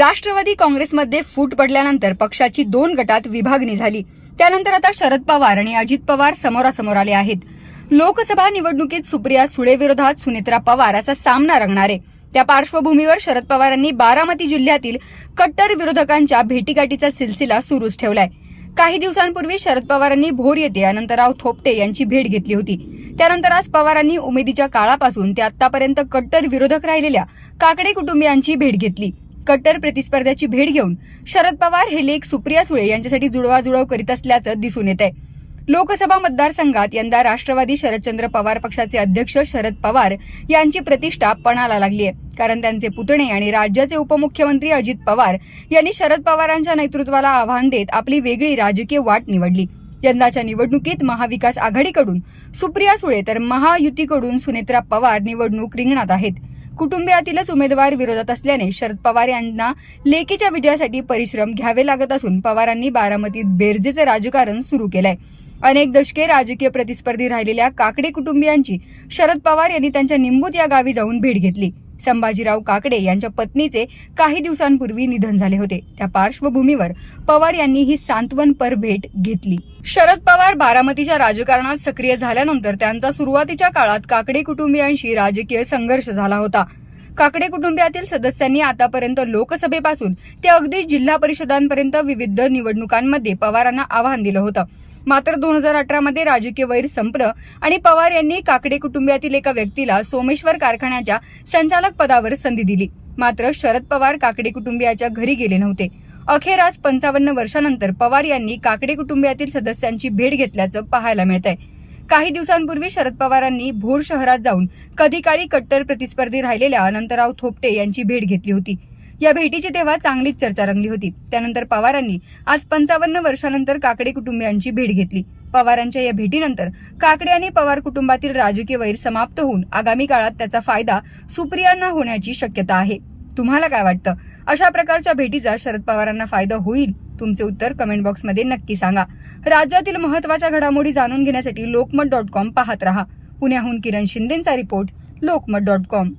राष्ट्रवादी काँग्रेसमध्ये फूट पडल्यानंतर पक्षाची दोन गटात विभागणी झाली. त्यानंतर आता शरद पवार आणि अजित पवार समोरासमोर आले आहेत. लोकसभा निवडणुकीत सुप्रिया सुळे विरोधात सुनेत्रा पवार असा सामना रंगणार. आहे त्या पार्श्वभूमीवर शरद पवारांनी बारामती जिल्ह्यातील कट्टर विरोधकांच्या भेटीगाठीचा सिलसिला सुरूच ठेवलाय. काही दिवसांपूर्वी शरद पवारांनी भोर येथे अनंतराव थोपटे यांची भेट घेतली होती. त्यानंतर आज पवारांनी उमेदीच्या काळापासून ते आतापर्यंत कट्टर विरोधक राहिलेल्या काकडे कुटुंबियांची भेट घेतली. कट्टर प्रतिस्पर्ध्याची भेट घेऊन शरद पवार हे लेख सुप्रिया सुळे यांच्यासाठी जुळवाजुळव करीत असल्याचं दिसून येत आहे लोकसभा मतदारसंघात यंदा राष्ट्रवादी शरदचंद्र पवार पक्षाचे अध्यक्ष शरद पवार यांची प्रतिष्ठा पणाला लागली आहे. कारण त्यांचे पुतणे आणि राज्याचे उपमुख्यमंत्री अजित पवार यांनी शरद पवारांच्या नेतृत्वाला आव्हान देत आपली वेगळी राजकीय वाट निवडली. यंदाच्या निवडणुकीत महाविकास आघाडीकडून सुप्रिया सुळे तर महायुतीकडून सुनेत्रा पवार निवडणूक रिंगणात आहेत. कुटुंबियातीलच उमेदवार विरोधात असल्याने शरद पवार यांना लेकीच्या विजयासाठी परिश्रम घ्यावे लागत असून पवारांनी बारामतीत बेरजेचं राजकारण सुरू केलंय. अनेक दशके राजकीय प्रतिस्पर्धी राहिलेल्या काकडे कुटुंबियांची शरद पवार यांनी त्यांच्या निंबूत या गावी जाऊन भेट घेतली. संभाजीराव काकडे यांच्या पत्नीचे काही दिवसांपूर्वी निधन झाले होते. त्या पार्श्वभूमीवर पवार यांनी ही सांत्वनपर भेट घेतली. शरद पवार बारामतीच्या राजकारणात सक्रिय झाल्यानंतर त्यांचा सुरुवातीच्या काळात काकडे कुटुंबियांशी राजकीय संघर्ष झाला होता. काकडे कुटुंबियातील सदस्यांनी आतापर्यंत लोकसभेपासून ते अगदी जिल्हा परिषदांपर्यंत विविध निवडणुकांमध्ये पवारांना आव्हान दिलं होतं. मात्र दोन हजार अठरामध्ये राजकीय वैर संपलं आणि पवार यांनी काकडे कुटुंबियातील एका व्यक्तीला सोमेश्वर कारखान्याच्या संचालक पदावर संधी दिली. मात्र शरद पवार काकडे कुटुंबियाच्या घरी गेले नव्हते. अखेर आज पंचावन्न वर्षानंतर पवार यांनी काकडे कुटुंबियातील सदस्यांची भेट घेतल्याचं पाहायला मिळतंय. काही दिवसांपूर्वी शरद पवारांनी भोर शहरात जाऊन कधी काळी कट्टर प्रतिस्पर्धी राहिलेल्या अनंतराव थोपटे यांची भेट घेतली होती. या भेटीची तेव्हा चांगलीच चर्चा रंगली होती. त्यानंतर पवारांनी आज पंचावन्न वर्षानंतर काकडे कुटुंबियांची भेट घेतली. पवारांच्या या भेटीनंतर काकडे आणि पवार कुटुंबातील राजकीय वैर समाप्त होऊन आगामी काळात त्याचा फायदा सुप्रियांना होण्याची शक्यता आहे. तुम्हाला काय वाटतं? अशा प्रकारच्या भेटीचा शरद पवारांना फायदा होईल? तुमचे उत्तर कमेंट बॉक्समध्ये नक्की सांगा. राज्यातील महत्त्वाच्या घडामोडी जाणून घेण्यासाठी लोकमत डॉट कॉम पाहत रहा. पुण्याहून किरण शिंदेचा रिपोर्ट लोकमत डॉट कॉम.